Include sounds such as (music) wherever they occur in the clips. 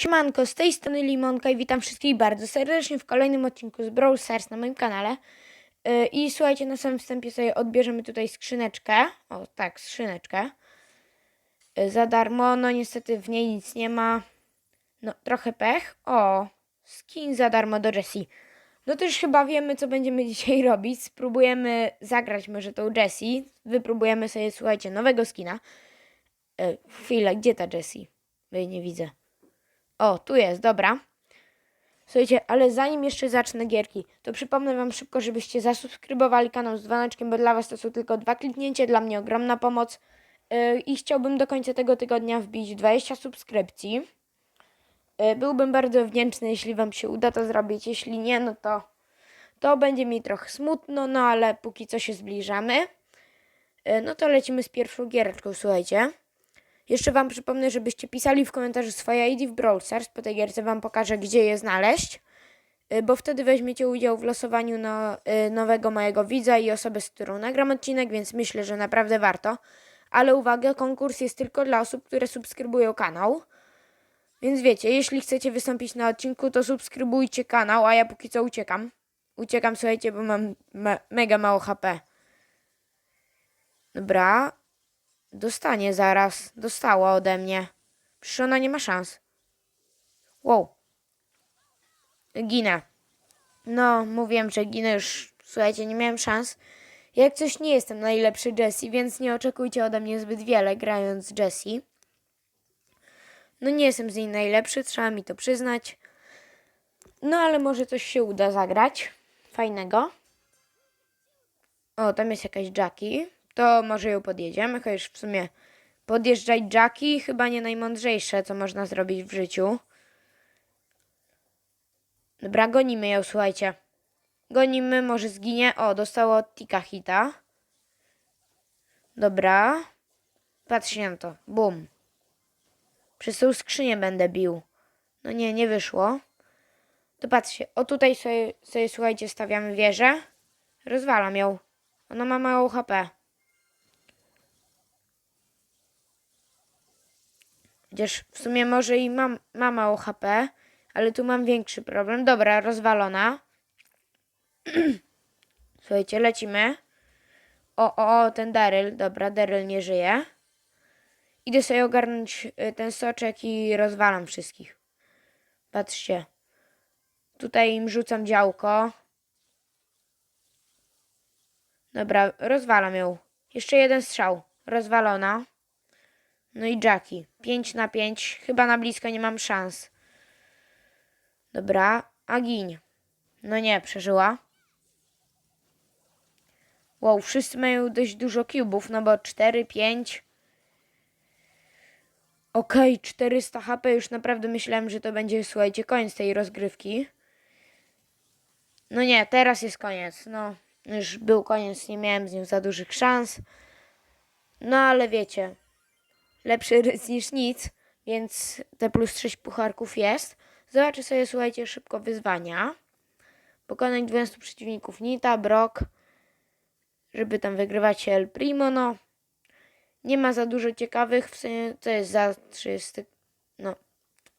Siemanko, z tej strony Limonka i witam wszystkich bardzo serdecznie w kolejnym odcinku z Brawl Stars na moim kanale. Yy, I słuchajcie, na samym wstępie sobie odbierzemy tutaj skrzyneczkę. O, tak, skrzyneczkę. Yy, za darmo, no niestety w niej nic nie ma. No, trochę pech. O, skin za darmo do Jessie. No to już chyba wiemy, co będziemy (laughs) dzisiaj robić. Spróbujemy zagrać może tą Jessie. Wypróbujemy sobie, słuchajcie, nowego skina. Yy, chwilę, gdzie ta Jessie? Bo jej nie widzę. O, tu jest, dobra. Słuchajcie, ale zanim jeszcze zacznę gierki, to przypomnę Wam szybko, żebyście zasubskrybowali kanał z dzwoneczkiem, bo dla Was to są tylko dwa kliknięcia, dla mnie ogromna pomoc. Yy, I chciałbym do końca tego tygodnia wbić 20 subskrypcji. Yy, byłbym bardzo wdzięczny, jeśli Wam się uda to zrobić. Jeśli nie, no to, to będzie mi trochę smutno, no ale póki co się zbliżamy. Yy, no to lecimy z pierwszą giereczką, słuchajcie. Jeszcze Wam przypomnę, żebyście pisali w komentarzu swoje ID w Brawl Stars. Po tej gierce Wam pokażę, gdzie je znaleźć, y, bo wtedy weźmiecie udział w losowaniu no, y, nowego mojego widza i osoby, z którą nagram odcinek, więc myślę, że naprawdę warto. Ale uwaga, konkurs jest tylko dla osób, które subskrybują kanał. Więc wiecie, jeśli chcecie wystąpić na odcinku, to subskrybujcie kanał, a ja póki co uciekam. Uciekam, słuchajcie, bo mam me mega mało HP. Dobra, Dostanie zaraz. Dostała ode mnie. Przecież ona nie ma szans. Wow. Ginę. No, mówiłem, że ginę już. Słuchajcie, nie miałem szans. Jak coś nie jestem najlepszy Jessie, więc nie oczekujcie ode mnie zbyt wiele grając Jessie. No nie jestem z niej najlepszy, trzeba mi to przyznać. No ale może coś się uda zagrać. Fajnego. O, tam jest jakaś Jackie to może ją podjedziemy, chociaż w sumie podjeżdżać Jackie chyba nie najmądrzejsze, co można zrobić w życiu. Dobra, gonimy ją, słuchajcie. Gonimy, może zginie. O, dostało od Tika hita. Dobra. Patrzcie na to. Bum. Przez tą skrzynię będę bił. No nie, nie wyszło. To patrzcie. O, tutaj sobie, sobie słuchajcie, stawiamy wieżę. Rozwalam ją. Ona ma mało HP. Chociaż w sumie może i mam, ma mało HP, ale tu mam większy problem. Dobra, rozwalona. (clears throat) Słuchajcie, lecimy. O, o, o, ten Daryl. Dobra, Daryl nie żyje. Idę sobie ogarnąć y, ten soczek i rozwalam wszystkich. Patrzcie. Tutaj im rzucam działko. Dobra, rozwalam ją. Jeszcze jeden strzał. Rozwalona. No i Jackie. 5 na 5. Chyba na blisko nie mam szans. Dobra. Agiń. No nie, przeżyła. Wow, wszyscy mają dość dużo cubów, no bo 4, 5. Okej, okay, 400 HP. Już naprawdę myślałem, że to będzie, słuchajcie, koniec tej rozgrywki. No nie, teraz jest koniec. No, już był koniec, nie miałem z nią za dużych szans. No ale wiecie, lepszy rys niż nic, więc te plus 6 pucharków jest. Zobaczę sobie, słuchajcie, szybko wyzwania. Pokonać 20 przeciwników Nita, Brock, żeby tam wygrywać El Primo, no. Nie ma za dużo ciekawych, w sensie, co jest za 30, no.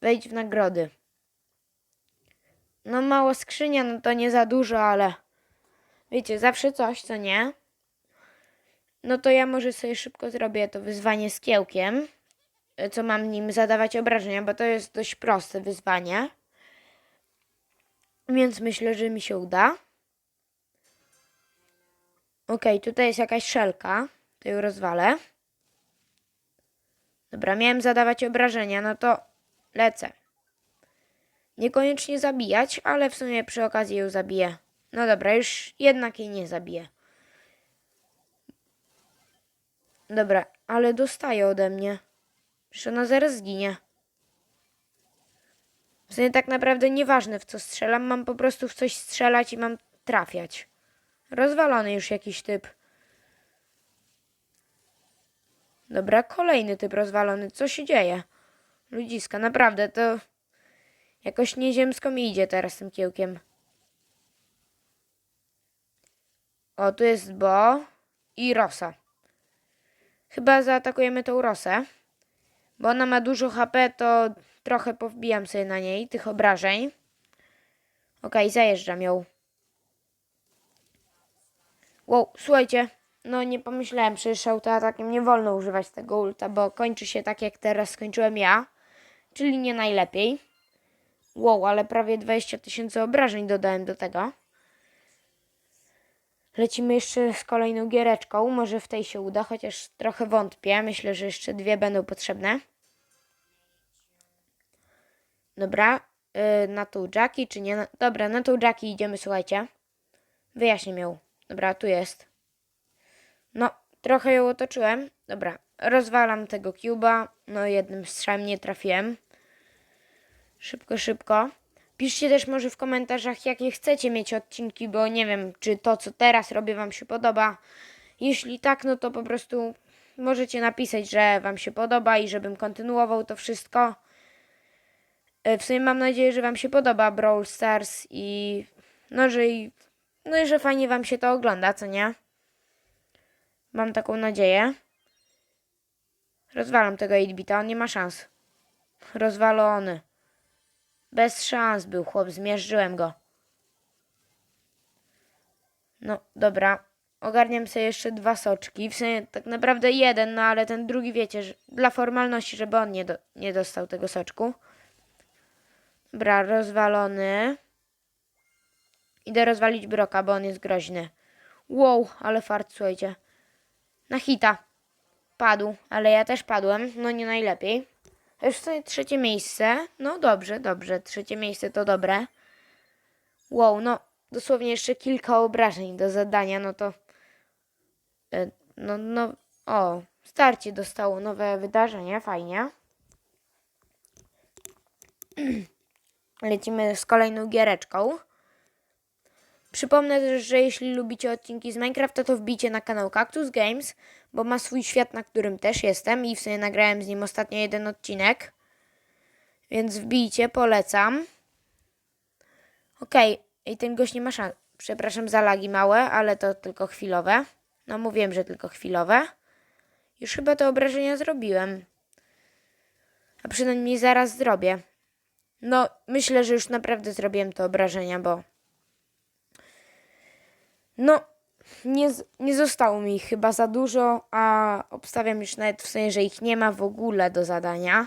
Wejdź w nagrody. No mało skrzynia, no to nie za dużo, ale wiecie, zawsze coś, co nie. No to ja może sobie szybko zrobię to wyzwanie z kiełkiem, e, co mam nim zadawać obrażenia, bo to jest dość proste wyzwanie. Więc myślę, że mi się uda. Ok, tutaj jest jakaś szelka. To ją rozwalę. Dobra, miałem zadawać obrażenia, no to lecę. Niekoniecznie zabijać, ale w sumie przy okazji ją zabiję. No dobra, już jednak jej nie zabiję. Dobra, ale dostaje ode mnie. Przecież ona zaraz zginie. W sumie tak naprawdę nieważne w co strzelam, mam po prostu w coś strzelać i mam trafiać. Rozwalony już jakiś typ. Dobra, kolejny typ rozwalony. Co się dzieje? Ludziska, naprawdę to jakoś nieziemsko mi idzie teraz tym kiełkiem. O, tu jest Bo i Rosa. Chyba zaatakujemy tą Rosę. Bo ona ma dużo HP, to trochę powbijam sobie na niej tych obrażeń. Okej, zajeżdżam ją. Wow, słuchajcie, no nie pomyślałem, przecież autoatakiem nie wolno używać tego ulta, bo kończy się tak jak teraz skończyłem ja, czyli nie najlepiej. Wow, ale prawie 20 tysięcy obrażeń dodałem do tego. Lecimy jeszcze z kolejną giereczką, może w tej się uda, chociaż trochę wątpię, myślę, że jeszcze dwie będą potrzebne. Dobra, yy, na tą Jackie, czy nie? Na... Dobra, na tą Jackie idziemy, słuchajcie. Wyjaśnię ją. Dobra, tu jest. No, trochę ją otoczyłem. Dobra, rozwalam tego cuba. No, jednym strzałem nie trafiłem. Szybko, szybko. Piszcie też może w komentarzach, jakie chcecie mieć odcinki, bo nie wiem, czy to, co teraz robię, Wam się podoba. Jeśli tak, no to po prostu możecie napisać, że Wam się podoba i żebym kontynuował to wszystko. E, W sumie mam nadzieję, że Wam się podoba Brawl Stars i no, że, i- no i że fajnie Wam się to ogląda, co nie? Mam taką nadzieję. Rozwalam tego 8-bita, on nie ma szans. Rozwalony. Bez szans był chłop, zmierzyłem go. No, dobra. Ogarniam sobie jeszcze dwa soczki. W sensie tak naprawdę jeden, no ale ten drugi wiecie, że dla formalności, żeby on nie, do, nie dostał tego soczku. Dobra, rozwalony. Idę rozwalić Broka, bo on jest groźny. Wow, ale fart, słuchajcie. Na hita. Padł, ale ja też padłem. No nie najlepiej. Już sobie trzecie miejsce. No dobrze, dobrze. Trzecie miejsce to dobre. Wow, no dosłownie jeszcze kilka obrażeń do zadania, no to... e, No, no, o, starcie dostało nowe wydarzenie, fajnie. (clears throat) Lecimy z kolejną giereczką. Przypomnę też, że jeśli lubicie odcinki z Minecrafta, to wbijcie na kanał Cactus Games, bo ma swój świat, na którym też jestem i w sumie nagrałem z nim ostatnio jeden odcinek. Więc wbijcie, polecam. Okej, i ten gość nie ma szans. Przepraszam za lagi małe, ale to tylko chwilowe. No mówiłem, że tylko chwilowe. Już chyba te obrażenia zrobiłem. A przynajmniej zaraz zrobię. No, myślę, że już naprawdę zrobiłem te obrażenia, bo no, nie, nie zostało mi chyba za dużo, a obstawiam już nawet w sensie, że ich nie ma w ogóle do zadania.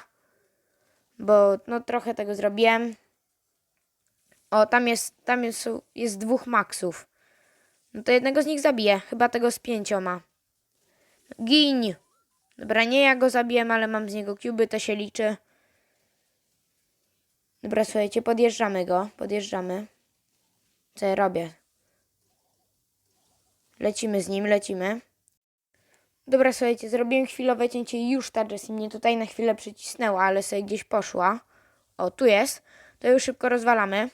Bo no trochę tego zrobiłem. O, tam jest, tam jest, jest dwóch maksów. No to jednego z nich zabiję, chyba tego z pięcioma. Gin! Dobra, nie ja go zabiłem, ale mam z niego kuby, to się liczy. Dobra, słuchajcie, podjeżdżamy go, podjeżdżamy. Co ja robię? Lecimy z nim, lecimy. Dobra, słuchajcie, zrobiłem chwilowe cięcie i już ta Jessie mnie tutaj na chwilę przycisnęła, ale sobie gdzieś poszła. O, tu jest. To już szybko rozwalamy.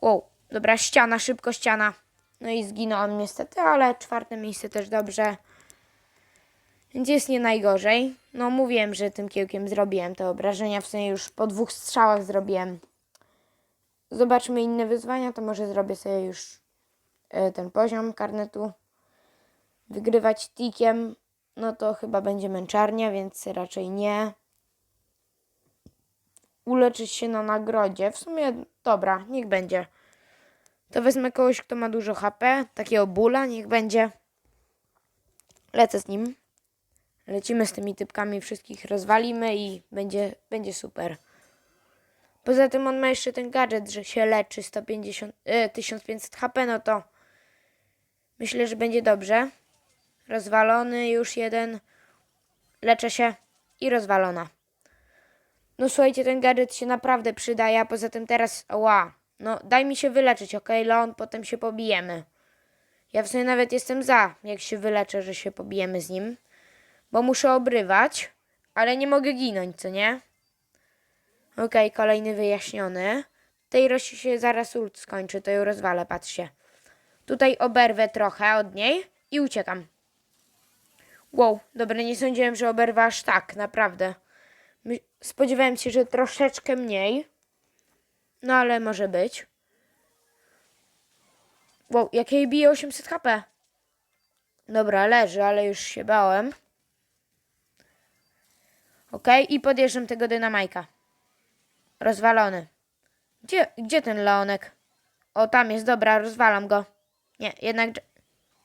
Wow, dobra, ściana, szybko ściana. No i zginąłem niestety, ale czwarte miejsce też dobrze. Więc jest nie najgorzej. No mówiłem, że tym kiełkiem zrobiłem te obrażenia, w sensie już po dwóch strzałach zrobiłem. Zobaczmy inne wyzwania, to może zrobię sobie już ten poziom karnetu. Wygrywać tikiem, no to chyba będzie męczarnia, więc raczej nie. Uleczyć się na nagrodzie, w sumie dobra, niech będzie. To wezmę kogoś, kto ma dużo HP, takiego bóla, niech będzie. Lecę z nim. Lecimy z tymi typkami, wszystkich rozwalimy i będzie, będzie super. Poza tym on ma jeszcze ten gadżet, że się leczy 150, e, 1500 HP, no to myślę, że będzie dobrze. Rozwalony już jeden. Leczę się i rozwalona. No słuchajcie, ten gadżet się naprawdę przydaje, poza tym teraz, ła, no daj mi się wyleczyć, ok, Leon, potem się pobijemy. Ja w sumie nawet jestem za, jak się wyleczę, że się pobijemy z nim, bo muszę obrywać, ale nie mogę ginąć, co nie? Okej, kolejny wyjaśniony. Tej Rosi się zaraz ult skończy, to ją rozwalę, patrzcie. Tutaj oberwę trochę od niej i uciekam. Wow, dobra, nie sądziłem, że oberwę aż tak, naprawdę. Spodziewałem się, że troszeczkę mniej. No ale może być. Wow, jak jej bije 800 HP. Dobra, leży, ale już się bałem. Ok, i podjeżdżam tego dynamajka. Rozwalony. Gdzie, gdzie ten Leonek? O, tam jest, dobra, rozwalam go. Nie, jednak...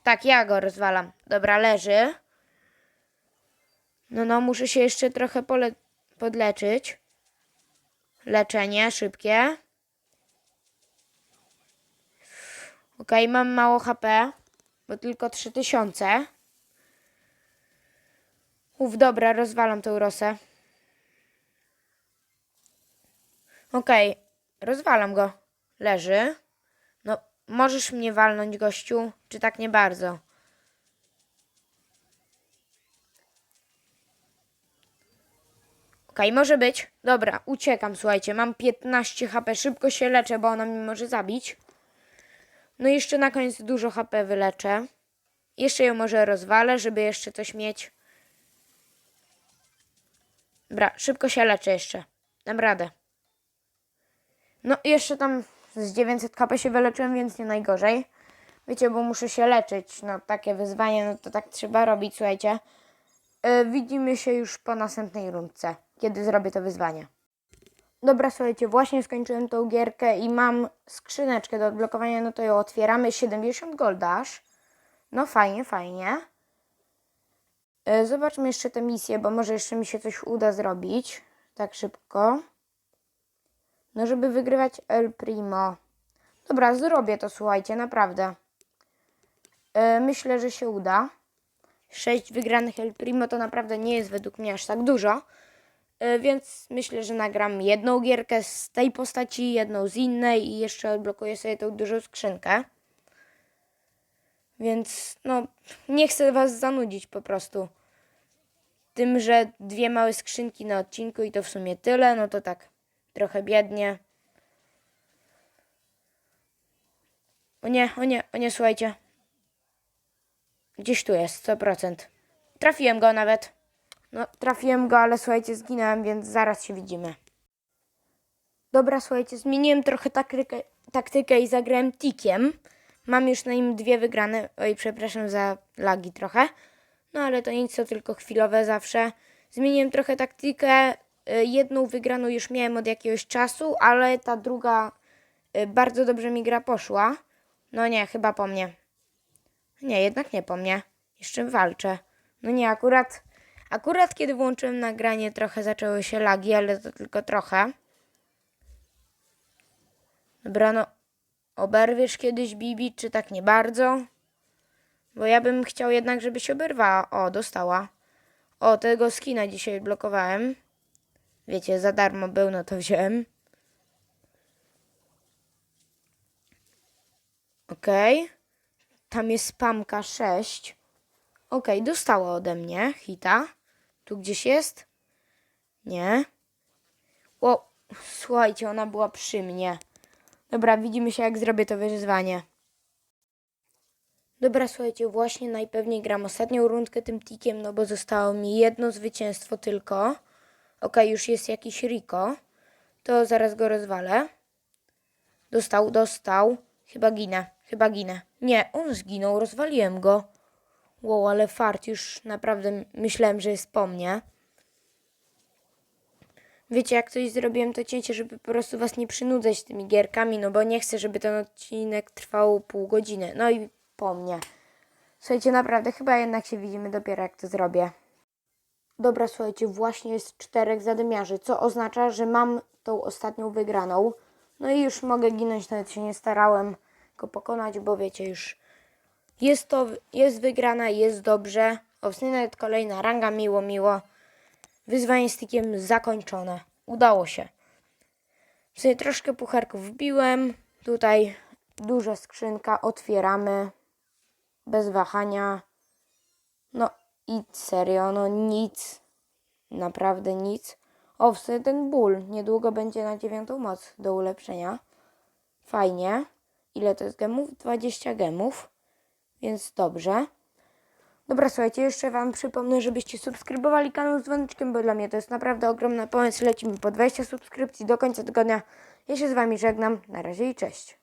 Tak, ja go rozwalam. Dobra, leży. No, no, muszę się jeszcze trochę pole... podleczyć. Leczenie szybkie. Ok, mam mało HP, bo tylko 3000. Uf, dobra, rozwalam tą rosę. Okej, rozwalam go. Leży. Możesz mnie walnąć, gościu, czy tak nie bardzo? Okej, może być. Dobra, uciekam, słuchajcie. Mam 15 HP, szybko się leczę, bo ona mnie może zabić. No i jeszcze na koniec dużo HP wyleczę. Jeszcze ją może rozwalę, żeby jeszcze coś mieć. Dobra, szybko się leczę jeszcze. Dam radę. No i jeszcze tam z 900 HP się wyleczyłem, więc nie najgorzej. Wiecie, bo muszę się leczyć. No takie wyzwanie, no to tak trzeba robić, słuchajcie. Yy, widzimy się już po następnej rundce, kiedy zrobię to wyzwanie. Dobra, słuchajcie, właśnie skończyłem tą gierkę i mam skrzyneczkę do odblokowania, no to ją otwieramy. 70 goldaż. No fajnie, fajnie. E, Zobaczmy jeszcze tę misję, bo może jeszcze mi się coś uda zrobić. Tak szybko. No, żeby wygrywać El Primo. Dobra, zrobię to, słuchajcie, naprawdę. E, Myślę, że się uda. 6 wygranych El Primo to naprawdę nie jest według mnie aż tak dużo. E, Więc myślę, że nagram jedną gierkę z tej postaci, jedną z innej i jeszcze odblokuję sobie tą dużą skrzynkę. Więc no, nie chcę was zanudzić po prostu. Tym, że dwie małe skrzynki na odcinku i to w sumie tyle, no to tak trochę biednie. O nie, o nie, o nie, słuchajcie. Gdzieś tu jest, 100%. Trafiłem go nawet. No, trafiłem go, ale słuchajcie, zginąłem, więc zaraz się widzimy. Dobra, słuchajcie, zmieniłem trochę taktykę, taktykę i zagrałem tikiem. Mam już na nim dwie wygrane. Oj, przepraszam za lagi trochę. No ale to nic, to tylko chwilowe zawsze. Zmieniłem trochę taktykę. Y, Jedną wygraną już miałem od jakiegoś czasu, ale ta druga y, bardzo dobrze mi gra poszła. No nie, chyba po mnie. Nie, jednak nie po mnie. Jeszcze walczę. No nie, akurat, akurat kiedy włączyłem nagranie, trochę zaczęły się lagi, ale to tylko trochę. Dobra, no oberwiesz kiedyś Bibi, czy tak nie bardzo? Bo ja bym chciał jednak, żeby się oberwała. O, dostała. O, tego skina dzisiaj blokowałem. Wiecie, za darmo był, no to wziąłem. Okej. Tam jest spamka 6. Okej, dostała ode mnie hita. Tu gdzieś jest? Nie. O, słuchajcie, ona była przy mnie. Dobra, widzimy się jak zrobię to wyzwanie. Dobra, słuchajcie, właśnie najpewniej gram ostatnią rundkę tym tikiem, no bo zostało mi jedno zwycięstwo tylko. Okej, już jest jakiś Rico. To zaraz go rozwalę. Dostał, dostał. Chyba ginę, chyba ginę. Nie, on zginął, rozwaliłem go. Wow, ale fart, już naprawdę myślałem, że jest po mnie. Wiecie, jak coś zrobiłem, to cięcie, żeby po prostu was nie przynudzać tymi gierkami, no bo nie chcę, żeby ten odcinek trwał pół godziny. No i po mnie. Słuchajcie, naprawdę, chyba jednak się widzimy dopiero jak to zrobię. Dobra, słuchajcie, właśnie jest czterech zadymiarzy, co oznacza, że mam tą ostatnią wygraną. No i już mogę ginąć, nawet się nie starałem go pokonać, bo wiecie, już jest to, jest wygrana, jest dobrze. O, w sumie nawet kolejna ranga, miło, miło. Wyzwanie z tikiem zakończone. Udało się. W sumie troszkę pucharków wbiłem. Tutaj duża skrzynka, otwieramy. Bez wahania. No i serio, no nic. Naprawdę nic. O, w sumie ten ból. Niedługo będzie na dziewiątą moc do ulepszenia. Fajnie. Ile to jest gemów? 20 gemów. Więc dobrze. Dobra, słuchajcie, jeszcze Wam przypomnę, żebyście subskrybowali kanał z dzwoneczkiem, bo dla mnie to jest naprawdę ogromna pomoc. Lecimy po 20 subskrypcji do końca tygodnia. Ja się z Wami żegnam. Na razie i cześć.